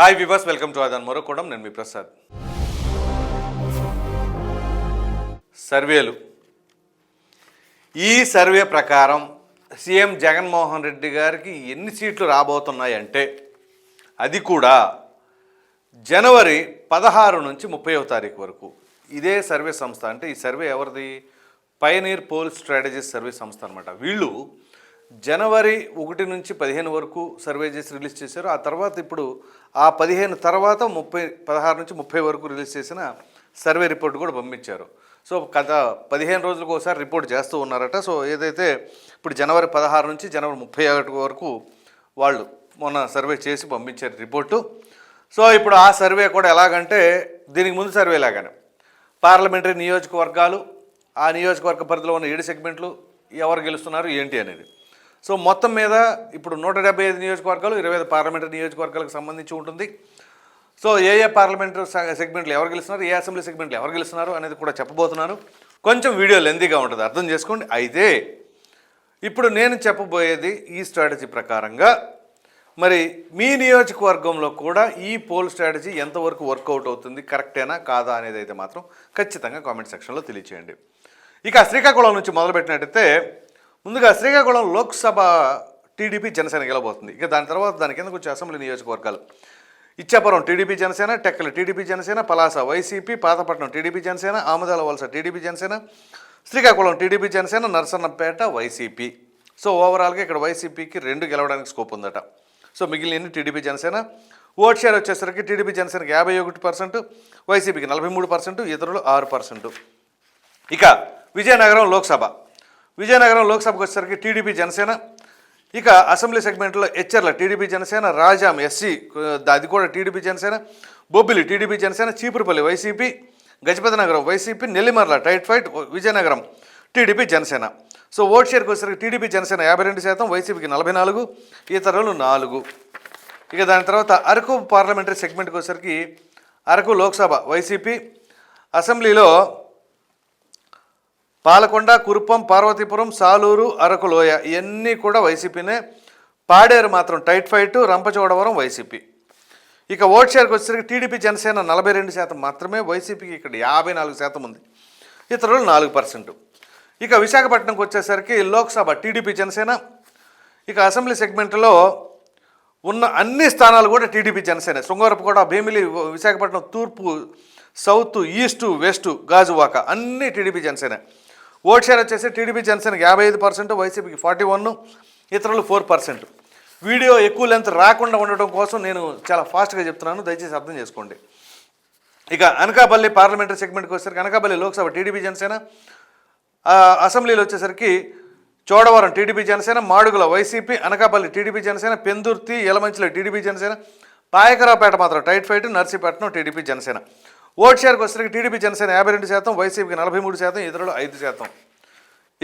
Hi viewers welcome to ఆదాన్ మరొకడం నేను మీ ప్రసాద్ సర్వేలు ఈ సర్వే ప్రకారం సీఎం జగన్మోహన్ రెడ్డి గారికి ఎన్ని సీట్లు రాబోతున్నాయంటే అది కూడా జనవరి పదహారు నుంచి ముప్పైవ తారీఖు వరకు. ఇదే సర్వే సంస్థ. అంటే ఈ సర్వే ఎవరిది? పయనీర్ పోల్ స్ట్రాటజీస్ సర్వే సంస్థ అనమాట వీళ్ళు జనవరి ఒకటి నుంచి పదిహేను వరకు సర్వే చేసి రిలీజ్ చేశారు. ఆ తర్వాత ఇప్పుడు ఆ పదిహేను తర్వాత ముప్పై పదహారు నుంచి ముప్పై వరకు రిలీజ్ చేసిన సర్వే రిపోర్ట్ కూడా పంపించారు. సో గత పదిహేను రోజులకు ఒకసారి రిపోర్ట్ చేస్తూ ఉన్నారట. సో ఏదైతే ఇప్పుడు జనవరి పదహారు నుంచి జనవరి ముప్పై ఒకటి వరకు వాళ్ళు మొన్న సర్వే చేసి పంపించారు రిపోర్టు. సో ఇప్పుడు ఆ సర్వే కూడా ఎలాగంటే దీనికి ముందు సర్వే లాగానే. పార్లమెంటరీ నియోజకవర్గాలు ఆ నియోజకవర్గ పరిధిలో ఉన్న ఏడు సెగ్మెంట్లు ఎవరు గెలుస్తున్నారు ఏంటి అనేది. సో మొత్తం మీద ఇప్పుడు నూట డెబ్బై ఐదు నియోజకవర్గాలు ఇరవై ఐదు పార్లమెంటరీ నియోజకవర్గాలకు సంబంధించి ఉంటుంది. సో ఏ ఏ పార్లమెంటరీ సెగ్మెంట్లు ఎవరు గెలుస్తున్నారు ఏ అసెంబ్లీ సెగ్మెంట్లు ఎవరు గెలుస్తున్నారు అనేది కూడా చెప్పబోతున్నాను కొంచెం వీడియో లెందీగా ఉంటుంది అర్థం చేసుకోండి. అయితే ఇప్పుడు నేను చెప్పబోయేది ఈ స్ట్రాటజీ ప్రకారంగా మరి మీ నియోజకవర్గంలో కూడా ఈ పోల్ స్ట్రాటజీ ఎంతవరకు వర్కౌట్ అవుతుంది కరెక్టేనా కాదా అనేది అయితే మాత్రం ఖచ్చితంగా కామెంట్ సెక్షన్లో తెలియచేయండి. ఇక శ్రీకాకుళం నుంచి మొదలుపెట్టినట్టయితే ముందుగా శ్రీకాకుళం లోక్సభ టీడీపీ జనసేన గెలబోతుంది ఇక దాని తర్వాత దాని కిందకు వచ్చే అసెంబ్లీ నియోజకవర్గాలు. Ichchapuram TDP Janasena Tekkali TDP Janasena Palasa YCP Pathapatnam TDP Janasena Amadalavalasa TDP Janasena Srikakulam TDP Janasena Narasannapeta YCP. So ఓవరాల్గా ఇక్కడ వైసీపీకి రెండు గెలవడానికి స్కోప్ ఉందట. సో మిగిలిన టీడీపీ జనసేన ఓట్ షేర్ వచ్చేసరికి టీడీపీ జనసేనకి యాభై ఒకటి పర్సెంట్ వైసీపీకి నలభై మూడు పర్సెంట్ ఇతరులు ఆరు పర్సెంట్. ఇక విజయనగరం లోక్సభ. విజయనగరం లోక్సభకు వచ్చేసరికి టీడీపీ జనసేన. ఇక అసెంబ్లీ సెగ్మెంట్లో హెచ్చర్ల టీడీపీ జనసేన రాజాం ఎస్సీ అది కూడా TDP Janasena Bobbili TDP Janasena Cheepurupalli YCP Gajapathinagaram YCP Nellimarla tight fight Vizianagaram TDP Janasena. So vote షేర్కి వచ్చేసరికి టీడీపీ జనసేన యాభై రెండు శాతం వైసీపీకి నలభై నాలుగు ఇతరులు నాలుగు. ఇక దాని తర్వాత అరకు పార్లమెంటరీ సెగ్మెంట్కి వచ్చేసరికి అరకు లోక్సభ వైసీపీ. అసెంబ్లీలో పాలకొండ కురుపం పార్వతీపురం సాలూరు అరకులోయ ఇవన్నీ కూడా వైసీపీనే పాడేరు మాత్రం టైట్ ఫైట్ రంపచోడవరం వైసీపీ. ఇక ఓట్ షేర్కి వచ్చేసరికి టీడీపీ జనసేన నలభై రెండు శాతం మాత్రమే వైసీపీకి ఇక్కడ యాభై నాలుగు శాతం ఉంది. ఇతరులు నాలుగు పర్సెంట్. ఇక విశాఖపట్నంకి వచ్చేసరికి లోక్సభ టీడీపీ జనసేన. ఇక అసెంబ్లీ సెగ్మెంట్లో ఉన్న అన్ని స్థానాలు కూడా టీడీపీ జనసేన. శృంగారపుకోట భీమిలి విశాఖపట్నం తూర్పు సౌత్ ఈస్టు వెస్టు గాజువాక అన్నీ టీడీపీ జనసేన. ఓట్ షేర్ వచ్చేసి టీడీపీ జనసేనకి యాభై ఐదు పర్సెంట్ వైసీపీకి ఫార్టీ వన్ ఇతరులు ఫోర్ పర్సెంట్. వీడియో ఎక్కువ లెంత్ రాకుండా ఉండటం కోసం నేను చాలా ఫాస్ట్గా చెప్తున్నాను. దయచేసి అర్థం చేసుకోండి. ఇక అనకాపల్లి పార్లమెంటరీ సెగ్మెంట్కి వచ్చేసరికి అనకాపల్లి లోక్సభ టీడీపీ జనసేన అసెంబ్లీలో వచ్చేసరికి Chodavaram TDP Janasena Madugula YCP Anakapalli TDP Janasena Pendurthi Yelamanchili TDP Janasena Payakaraopeta మాత్రం tight fight Narsipatnam TDP Janasena. Vote షేర్కి వచ్చేసరికి టీడీపీ జనసేన యాభై రెండు శాతం వైసీపీకి నలభై మూడు శాతం ఇతరులు ఐదు శాతం.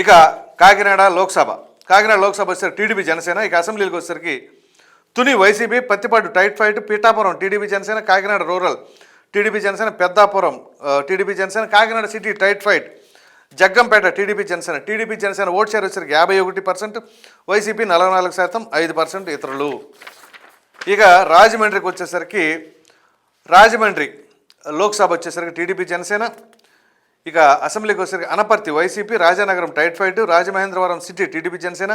ఇక కాకినాడ లోక్సభ. కాకినాడ లోక్సభ వచ్చేసరికి టీడీపీ జనసేన ఇక అసెంబ్లీకి వచ్చేసరికి Tuni YCP Prathipadu tight fight Pithapuram TDP Janasena Kakinada rural TDP Janasena Peddapuram TDP Janasena Kakinada city tight fight. Jaggampeta TDP Janasena. TDP Janasena vote share వచ్చేసరికి యాభై ఒకటి పర్సెంట్ వైసీపీ నలభై నాలుగు శాతం ఐదు పర్సెంట్ ఇతరులు. ఇక రాజమండ్రికి వచ్చేసరికి రాజమండ్రి లోక్సభ వచ్చేసరికి టీడీపీ జనసేన. ఇక అసెంబ్లీకి వచ్చేసరికి Anaparthi YCP Rajanagaram tight fight Rajamahendravaram city TDP Janasena.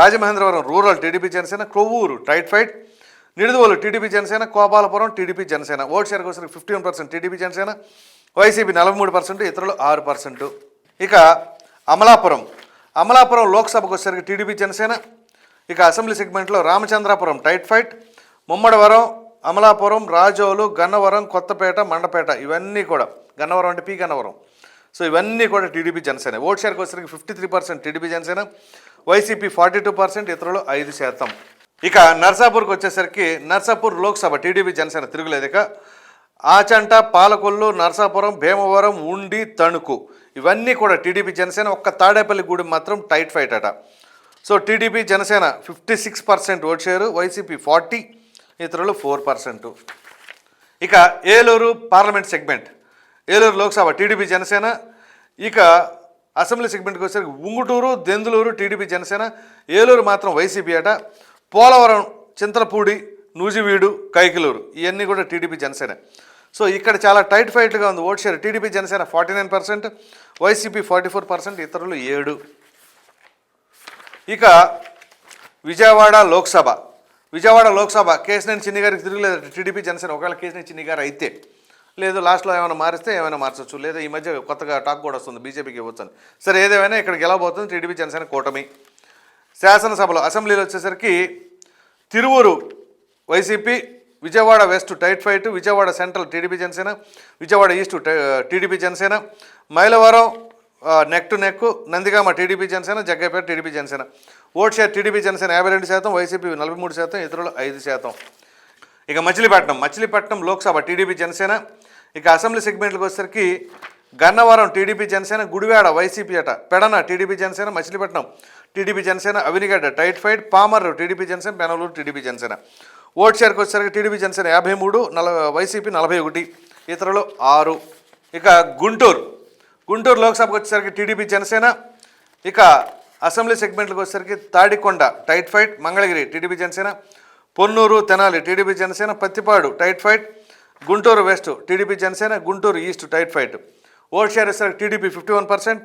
Rajamahendravaram rural TDP Janasena. Kovvur tight fight. Nidadavole TDP Janasena. Gopalapuram TDP Janasena. Vote షేర్కి వచ్చేసరికి fifteen percent TDP Janasena. YCP నలభై మూడు పర్సెంట్ ఇతరులు ఆరు పర్సెంట్. ఇక అమలాపురం. అమలాపురం లోక్సభకు వచ్చేసరికి టీడీపీ జనసేన. ఇక assembly సెగ్మెంట్లో రామచంద్రాపురం టైట్ ఫైట్. ముమ్మడివరం అమలాపురం రాజోలు గన్నవరం కొత్తపేట మండపేట ఇవన్నీ కూడా. గన్నవరం అంటే పి గన్నవరం. సో ఇవన్నీ కూడా టీడీపీ జనసేన. ఓట్ షేర్కి వచ్చేసరికి fifty three percent TDP Janasena. YCP forty two percent ఇతరులు ఐదు శాతం. ఇక నర్సాపూర్కి వచ్చేసరికి నర్సాపూర్ లోక్సభ టీడీపీ జనసేన తిరుగులేదు ఇక. ఆచంట పాలకొల్లు నరసాపురం భీమవరం ఉండి తణుకు. ఇవన్నీ కూడా టీడీపీ జనసేన ఒక్క తాడేపల్లి గూడెం మాత్రం టైట్ ఫైట్ అట. So TDP Janasena fifty six percent vote share YCP forty ఇతరులు ఫోర్ పర్సెంట్. ఇక Eluru parliament segment. Eluru Lok Sabha TDP Janasena ఇక అసెంబ్లీ సెగ్మెంట్కి వచ్చేసరికి ఉంగుటూరు దెందులూరు టీడీపీ జనసేన ఏలూరు మాత్రం వైసీపీ అట. పోలవరం చింతలపూడి నూజివీడు కైకిలూరు ఇవన్నీ కూడా టీడీపీ జనసేన. సో ఇక్కడ చాలా టైట్ ఫైట్గా ఉంది vote share. TDP Janasena forty nine percent YCP forty four percent ఇతరులు ఏడు. ఇక విజయవాడ లోక్సభ. విజయవాడ లోక్సభ కేసినేని చిన్ని గారికి తిరుగులేదు. టీడీపీ జనసేన ఒకవేళ కేసినేని చిన్ని గారు అయితే. లేదు లాస్ట్లో ఏమైనా మారిస్తే ఏమైనా మార్చవచ్చు లేదా ఈ మధ్య కొత్తగా టాక్ కూడా వస్తుంది బీజేపీకి ఇవ్వచ్చు సరే ఏదేమైనా ఇక్కడ గెలవబోతుంది టీడీపీ జనసేన కూటమి. శాసనసభలో అసెంబ్లీలో వచ్చేసరికి Tiruvuru YCP Vijayawada west tight fight Vijayawada central TDP Janasena Vijayawada east TDP Janasena Mylavaram neck to neck Nandigama TDP Janasena Jaggayyapeta TDP Janasena. Vote share TDP Janasena యాభై రెండు శాతం వైసీపీ నలభై మూడు శాతం ఇతరులు ఐదు శాతం. ఇక మచిలీపట్నం మచిలీపట్నం లోక్సభ టీడీపీ జనసేన. ఇక అసెంబ్లీ సెగ్మెంట్లకు వచ్చేసరికి గన్నవరం టీడీపీ జనసేన గుడివాడ వైసీపీ అట. Pedana TDP Janasena Machilipatnam TDP Janasena Avanigadda tight fight Pamarru TDP Janasena Penamaluru TDP Janasena. Vote షేర్కి వచ్చేసరికి టీడీపీ జనసేన యాభై మూడు నల వైసీపీ నలభై ఒకటి ఇతరులు ఆరు. ఇక గుంటూరు. గుంటూరు లోక్సభకు వచ్చేసరికి టీడీపీ జనసేన. ఇక అసెంబ్లీ సెగ్మెంట్లకు వచ్చేసరికి Tadikonda tight fight Mangalagiri TDP Janasena Ponnur Tenali TDP Janasena Prathipadu tight fight Guntur west TDP Janasena Guntur east tight fight. Vote share వచ్చేసరికి TDP fifty one percent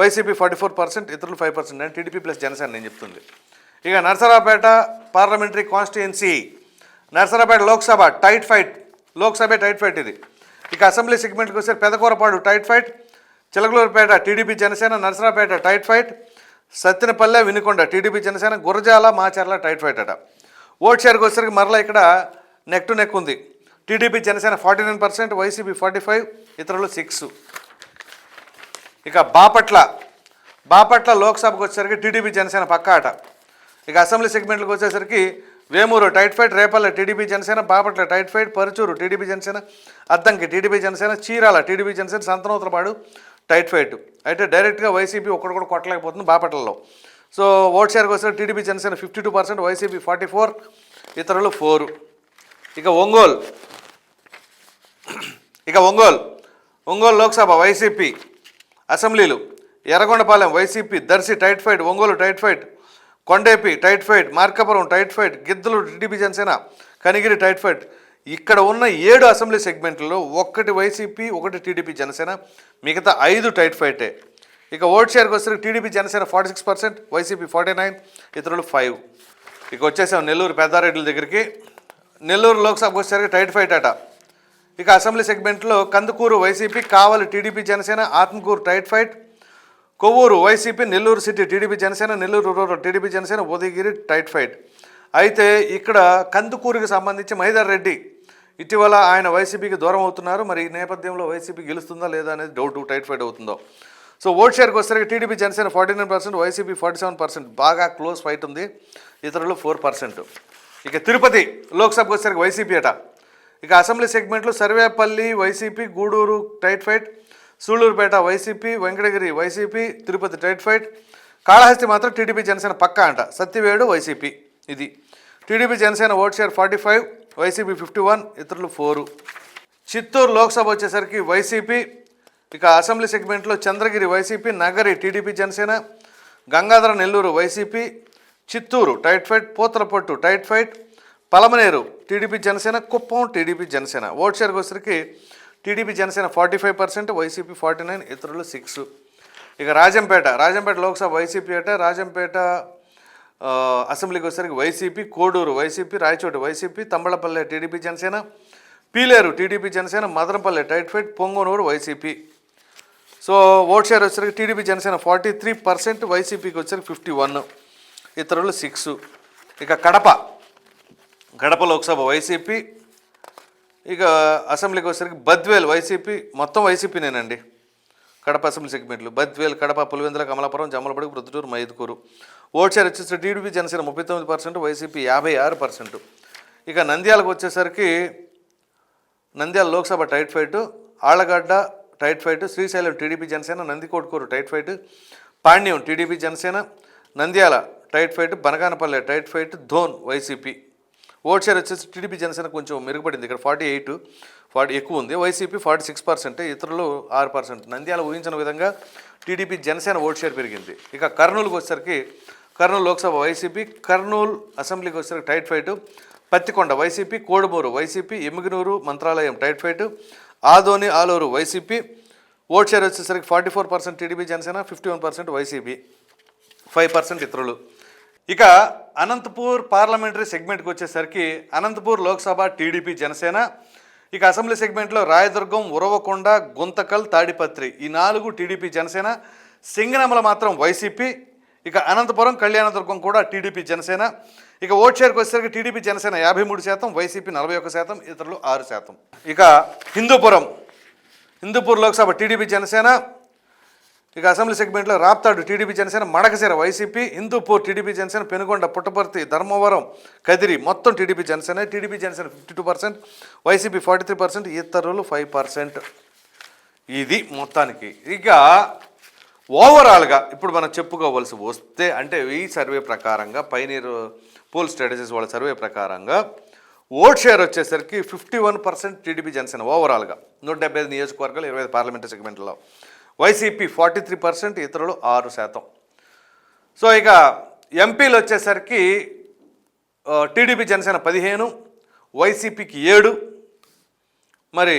YCP forty four percent ఇతరులు five percent. TDP plus Janasena నేను చెప్తుంది. ఇక Narasaraopet parliamentary constituency Narasaraopet Lok Sabha tight fight. Lok Sabha tight fight ఇది. ఇక assembly సెగ్మెంట్కి వస్తే Pedakurapadu tight fight. Chilakaluripet TDP Janasena Narasaraopet tight fight. Sattenapalli Vinukonda TDP Janasena Gurazala Macherla tight fight అట. Vote షేర్కి వచ్చేసరికి మరలా ఇక్కడ neck to neck ఉంది. TDP Janasena forty nine percent YCP forty five ఇతరులు సిక్స్. ఇక బాపట్ల బాపట్ల లోక్సభకు వచ్చేసరికి టీడీపీ జనసేన పక్క ఆట ఇక అసెంబ్లీ సెగ్మెంట్లకు వచ్చేసరికి Vemuru tight fight Repalle TDP Janasena Bapatla tight fight Parchur TDP Janasena Addanki TDP Janasena Chirala TDP Janasena Santhanuthalapadu tight fight. అయితే డైరెక్ట్గా వైసీపీ ఒక్కడు కూడా కొట్టలేకపోతుంది బాపట్లలో. సో ఓట్ షేర్కి వస్తే TDP Janasena fifty two percent YCP forty four ఇతరులు four. ఇక ఒంగోలు. ఇక Ongole. Ongole Lok Sabha YCP అసెంబ్లీలు. Yerragondapalem YCP Darsi tight fight Ongole tight fight Kondapi tight fight Markapuram tight fight Giddalur TDP Janasena Kanigiri tight fight. ఇక్కడ ఉన్న ఏడు assembly సెగ్మెంట్లలో ఒక్కటి YCP ఒకటి TDP Janasena మిగతా ఐదు టైట్ ఫైటే. ఇక ఓట్ షేర్కి వస్తే TDP Janasena forty six percent YCP forty nine ఇతరులు ఫైవ్. ఇక వచ్చేసాం నెల్లూరు పెద్దారెడ్డి దగ్గరికి. నెల్లూరు లోక్సభకు వచ్చేసరికి టైట్ ఫైట్ అట. ఇక అసెంబ్లీ సెగ్మెంట్లో Kandukur YCP Kavali TDP Janasena Atmakur tight fight. Kovvur YCP Nellore city TDP Janasena Nellore rural TDP Janasena Udayagiri tight fight. అయితే ఇక్కడ కందుకూరుకి సంబంధించి మహిదర్ రెడ్డి ఇటీవల ఆయన వైసీపీకి దూరం అవుతున్నారు. మరి ఈ నేపథ్యంలో వైసీపీ గెలుస్తుందా లేదా అనేది డౌట్ టైట్ ఫైట్ అవుతుందో. సో ఓట్ షేర్కి వచ్చేసరికి TDP Janasena forty nine percent YCP forty seven percent బాగా క్లోజ్ ఫైట్ ఉంది. ఇతరులు ఫోర్ పర్సెంట్ ఇక తిరుపతి లోక్సభకు వచ్చేసరికి వైసీపీ అట. ఇక అసెంబ్లీ సెగ్మెంట్లో Sarvepalli YCP Gudur tight fight Sullurpeta YCP Venkatagiri YCP Tirupati tight fight Kalahasti మాత్రం టీడీపీ జనసేన పక్కా అంట. సత్యవేడు వైసీపీ ఇది. TDP Janasena vote share forty five YCP fifty one ఇతరులు ఫోరు. చిత్తూరు లోక్సభ వచ్చేసరికి వైసీపీ ఇక అసెంబ్లీ సెగ్మెంట్లో Chandragiri YCP Nagari TDP Janasena Gangadhara Nellore YCP Chittoor tight fight Puthalapattu tight fight Palamaner TDP Janasena Kuppam TDP Janasena. Vote షేర్కి వచ్చరికి TDP Janasena forty five percent YCP forty nine ఇతరులు six. ఇక Rajampet Rajampet Lok Sabha YCP అంటే రాజంపేట అసెంబ్లీకి వచ్చేసరికి YCP Koduru YCP Rayachoti YCP Thamballapalle TDP Janasena Peeleru TDP Janasena Madanapalle tight fight Punganur YCP. So vote share వచ్చేసరికి TDP Janasena forty three percent వైసీపీకి వచ్చేసరికి fifty one ఇతరులు six. ఇక కడప గడప లోక్సభ వైసీపీ. ఇక అసెంబ్లీకి వచ్చేసరికి బద్వేల్ వైసీపీ మొత్తం వైసీపీనేనండి. కడప అసెంబ్లీ సెగ్మెంట్లు. బద్వేల్ కడప పులివెందుల కమలాపురం జమ్మలపడి ప్రొద్దుటూరు మైదుకూరు. ఓట్ షేర్ వచ్చేసి టీడీపీ జనసేన ముప్పై తొమ్మిది పర్సెంట్ వైసీపీ యాభై ఆరు పర్సెంట్. ఇక నంద్యాలకు వచ్చేసరికి Nandyal Lok Sabha tight fight Allagadda tight fight Srisailam TDP Janasena Nandikotkur tight fight Panyam TDP Janasena Nandyal tight fight Banaganapalle tight fight Dhone YCP. Vote share వచ్చేసి TDP Janasena కొంచెం మెరుగుపడింది. ఇక్కడ forty eight forty ఎక్కువ ఉంది. YCP forty six percent ఇతరులు ఆరు percent. Nandyal ఊహించిన విధంగా టీడీపీ జనసేన ఓట్ షేర్ పెరిగింది. ఇక కర్నూలుకి వచ్చేసరికి కర్నూలు లోక్సభ వైసీపీ కర్నూలు అసెంబ్లీకి వచ్చేసరికి tight fight. Pattikonda YCP Kodumur YCP Yemmiganur Mantralayam tight fight. Adoni Alur YCP vote share వచ్చేసరికి forty four percent TDP Janasena fifty one percent YCP. Five percent ఇతరులు. ఇక అనంతపూర్ పార్లమెంటరీ సెగ్మెంట్కి వచ్చేసరికి అనంతపూర్ లోక్సభ టీడీపీ జనసేన. ఇక అసెంబ్లీ సెగ్మెంట్లో రాయదుర్గం ఉరవకొండ గుంతకల్ తాడిపత్రి ఈ నాలుగు టీడీపీ జనసేన. సింగనమల మాత్రం వైసీపీ. ఇక అనంతపురం కళ్యాణదుర్గం కూడా టీడీపీ జనసేన. ఇక ఓట్ షేర్కి వచ్చేసరికి టీడీపీ జనసేన యాభై మూడు శాతం వైసీపీ నలభై ఒక శాతం ఇతరులు ఆరు శాతం. ఇక హిందూపురం. హిందూపూర్ లోక్సభ టీడీపీ జనసేన. ఇక అసెంబ్లీ సెగ్మెంట్లో Raptadu TDP Janasena Madakasira YCP Hindupur TDP Janasena Penukonda Puttaparthi Dharmavaram Kadiri మొత్తం TDP Janasena. TDP Janasena fifty two percent YCP forty three percent ఇతరులు ఫైవ్ పర్సెంట్. ఇది మొత్తానికి. ఇక ఓవరాల్గా ఇప్పుడు మనం చెప్పుకోవాల్సి వస్తే అంటే ఈ సర్వే ప్రకారంగా పైనీరు పోల్ స్ట్రాటజీస్ వాళ్ళ సర్వే ప్రకారంగా ఓట్ షేర్ వచ్చేసరికి fifty one percent TDP Janasena ఓవరాల్గా. నూట డెబ్బై ఐదు నియోజకవర్గాలు ఇరవై ఐదు పార్లమెంటు సెగ్మెంట్లో వైసీపీ ఫార్టీ త్రీ పర్సెంట్ ఇతరులు ఆరు శాతం. సో ఇక ఎంపీలు వచ్చేసరికి టీడీపీ జనసేన పదిహేను వైసీపీకి ఏడు. మరి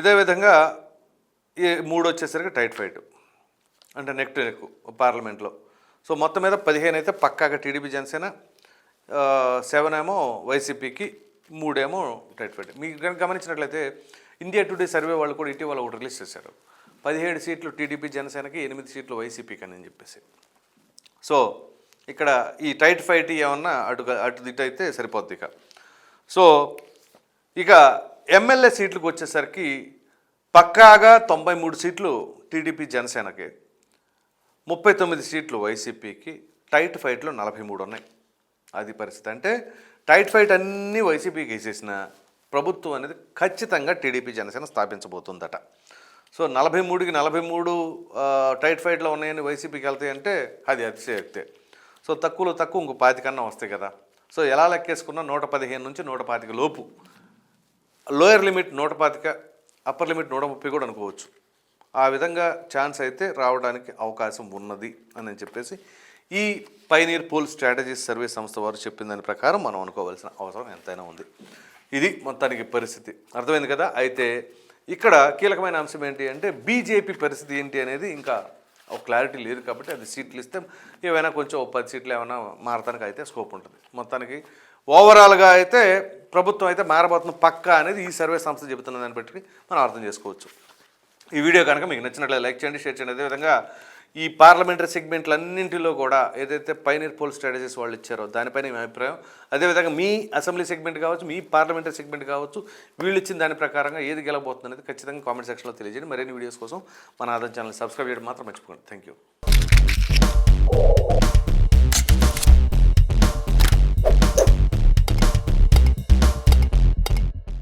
ఇదే విధంగా ఈ మూడు వచ్చేసరికి టైట్ ఫైట్. అంటే నెక్ టు నెక్ పార్లమెంట్లో. సో మొత్తం మీద పదిహేను అయితే పక్కాగా టీడీపీ జనసేన సెవెన్ ఏమో వైసీపీకి మూడేమో టైట్ ఫైట్. మీకు కనుక గమనించినట్లయితే ఇండియా టుడే సర్వే వాళ్ళు కూడా ఇటీవల ఒకటి రిలీజ్ చేశారు. పదిహేడు సీట్లు టీడీపీ జనసేనకి ఎనిమిది సీట్లు వైసీపీకి అని చెప్పేసి. సో ఇక్కడ ఈ టైట్ ఫైట్ ఏమన్నా అటు అటు ఇటు అయితే సరిపోద్ది ఇక. సో ఇక ఎమ్మెల్యే సీట్లకు వచ్చేసరికి పక్కాగా తొంభై మూడు సీట్లు టీడీపీ జనసేనకి ముప్పై తొమ్మిది సీట్లు వైసీపీకి టైట్ ఫైట్లు నలభై మూడు ఉన్నాయి. అది పరిస్థితి. అంటే టైట్ ఫైట్ అన్నీ వైసీపీకి వేసేసిన ప్రభుత్వం అనేది ఖచ్చితంగా టీడీపీ జనసేన స్థాపించబోతుందట. సో నలభై మూడుకి నలభై మూడు టైట్ ఫైట్లో ఉన్నాయని వైసీపీకి వెళ్తాయి అంటే అది అతిశయక్తే. సో తక్కువలో తక్కువ ఇంకో పాతి కన్నా వస్తాయి కదా. సో ఎలా లెక్కేసుకున్నా నూట పదిహేను నుంచి నూట పాతిక లోపు. లోయర్ లిమిట్ నూట పాతిక అప్పర్ లిమిట్ నూట ముప్పై కూడా అనుకోవచ్చు. ఆ విధంగా ఛాన్స్ అయితే రావడానికి అవకాశం ఉన్నది అని చెప్పేసి ఈ పైనీర్ పోల్ స్ట్రాటజీస్ సర్వే సంస్థ వారు చెప్పిన దాని ప్రకారం మనం అనుకోవాల్సిన అవసరం ఎంతైనా ఉంది. ఇది మొత్తానికి పరిస్థితి. అర్థమైంది కదా? అయితే ఇక్కడ కీలకమైన అంశం ఏంటి అంటే బీజేపీ పరిస్థితి ఏంటి అనేది ఇంకా ఒక క్లారిటీ లేదు కాబట్టి అది సీట్లు ఇస్తే ఏవైనా కొంచెం ఒక పది సీట్లు ఏమైనా మారతానికి అయితే స్కోప్ ఉంటుంది. మొత్తానికి ఓవరాల్గా అయితే ప్రభుత్వం అయితే మారబోతుంది పక్కా అనేది ఈ సర్వే సంస్థ చెబుతున్న దాన్ని బట్టి మనం అర్థం చేసుకోవచ్చు. ఈ వీడియో కనుక మీకు నచ్చినట్లయితే లైక్ చేయండి షేర్ చేయండి. అదేవిధంగా ఈ పార్లమెంటరీ సెగ్మెంట్లన్నింటిలో కూడా ఏదైతే పైనీర్ పోల్ స్ట్రాటజీస్ వాళ్ళు ఇచ్చారో దానిపైన మీ అభిప్రాయం? అదేవిధంగా మీ అసెంబ్లీ సెగ్మెంట్ కావచ్చు మీ పార్లమెంటరీ సెగ్మెంట్ కావచ్చు వీళ్ళు ఇచ్చిన దాని ప్రకారంగా ఏది గెలబోతుంది అనేది ఖచ్చితంగా కామెంట్ సెక్షన్లో తెలియజేయండి. మరిన్ని వీడియోస్ కోసం మన ఆదాయం ఛానల్ సబ్స్క్రైబ్ చేయడం మాత్రం మర్చిపోండి థ్యాంక్ యూ